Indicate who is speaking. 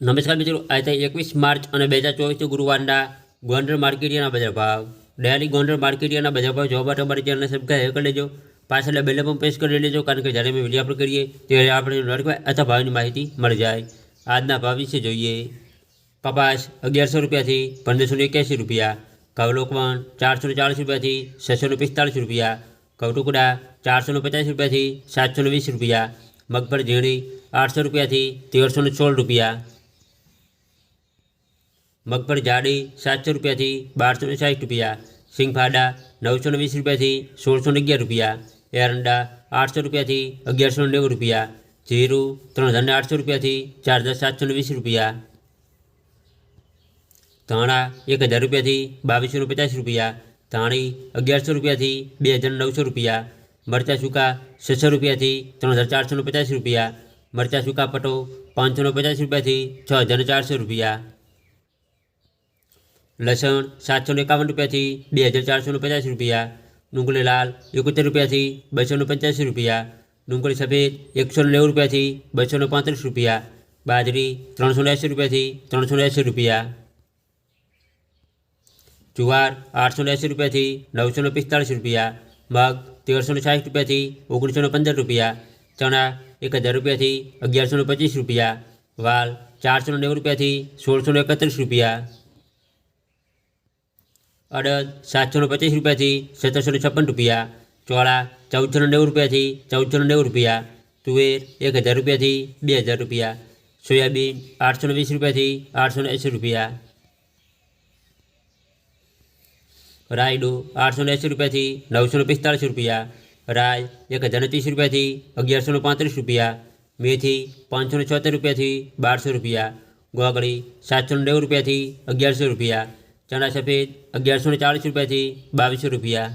Speaker 1: નમસ્કાર મિત્રો આજે એકવીસ માર્ચ અને બે હજાર ચોવીસથી ગુરુવારના ગોંડલ માર્કેટિયાના બજાર ભાવ ડેલી ગોંડલ માર્કેટિયાના બજાર ભાવ જોવા માટે અમારી ચેનલને સબસ્ક્રાઈબ કરી લેજો પાછળ બેલ પણ પ્રેસ કરી લેજો કારણ કે જ્યારે અમે વિડીયો અપલોડ કરીએ ત્યારે આપણે નોટિફાઈ અથવા ભાવની માહિતી મળી જાય આજના ભાવ વિશે જોઈએ કપાસ અગિયારસો રૂપિયાથી પંદરસો ને એક્યાસી રૂપિયા ઘઉં લોકવણ ચારસો ને ચાલીસ રૂપિયાથી છસો ને પિસ્તાળીસ રૂપિયા ઘઉં ટુકડા ચારસો ને પચાસ રૂપિયાથી સાતસો ને વીસ રૂપિયા મગફળી ઝીણી આઠસો રૂપિયાથી તેરસો ને સોળ રૂપિયા મગફળી જાડી સાતસો રૂપિયાથી બારસો ને સાઠ રૂપિયા સિંગફાડા નવસો ને વીસ રૂપિયાથી સોળસો ને અગિયાર રૂપિયા એરંડા આઠસો રૂપિયાથી અગિયારસો ને નેવું રૂપિયા જીરું ત્રણ હજાર ને આઠસો રૂપિયાથી ચાર હજાર સાતસો ને વીસ રૂપિયા ધાણા એક હજાર રૂપિયાથી બાવીસો ને પચાસ રૂપિયા ધાણી અગિયારસો રૂપિયાથી બે હજાર નવસો રૂપિયા મરચાં સૂકા છસો રૂપિયાથી ત્રણ હજાર ચારસો ને પચાસ રૂપિયા મરચાં સૂકા પટો પાંચસો ને પચાસ રૂપિયાથી છ હજાર ને ચારસો રૂપિયા લસણ સાતસો ને એકાવન રૂપિયાથી બે હજાર ચારસો ને પચાસ રૂપિયા ડુંગળી લાલ એકોતેર રૂપિયાથી બસો ને પંચ્યાસી રૂપિયા ડુંગળી સફેદ એકસો ને નેવું રૂપિયાથી બસો ને પાંત્રીસ રૂપિયા બાજરી ત્રણસો ને એંસી રૂપિયાથી ત્રણસો ને એંસી રૂપિયા જુવાર આઠસો ને એંસી રૂપિયાથી નવસો ને પિસ્તાળીસ રૂપિયા મગ તેરસો ને સાઠ રૂપિયાથી ઓગણીસો ને પંદર રૂપિયા ચણા એક હજાર રૂપિયાથી અગિયારસો ને પચીસ રૂપિયા વાલ ચારસો ને નેવું રૂપિયાથી સોળસો ને એકત્રીસ રૂપિયા અડદ સાતસો ને પચીસ રૂપિયાથી સત્તરસો ને છપ્પન રૂપિયા ચોળા ચૌદસો ને નેવું રૂપિયાથી ચૌદસો ને નેવું રૂપિયા તુવેર એક હજાર રૂપિયાથી બે હજાર રૂપિયા સોયાબીન આઠસો ને વીસ રૂપિયાથી આઠસો ને એંસી રૂપિયા રાયડો આઠસો ને એંસી રૂપિયાથી નવસો ને પિસ્તાળીસ રૂપિયા રાય એક હજાર ને ત્રીસ રૂપિયાથી અગિયારસો ને પાંત્રીસ રૂપિયા મેથી પાંચસો ને છોતેર રૂપિયાથી બારસો રૂપિયા ગોગળી સાતસો ને નેવું રૂપિયાથી અગિયારસો રૂપિયા ચણા સફેદ અગિયારસો ને ચાલીસ રૂપિયાથી બાવીસો રૂપિયા.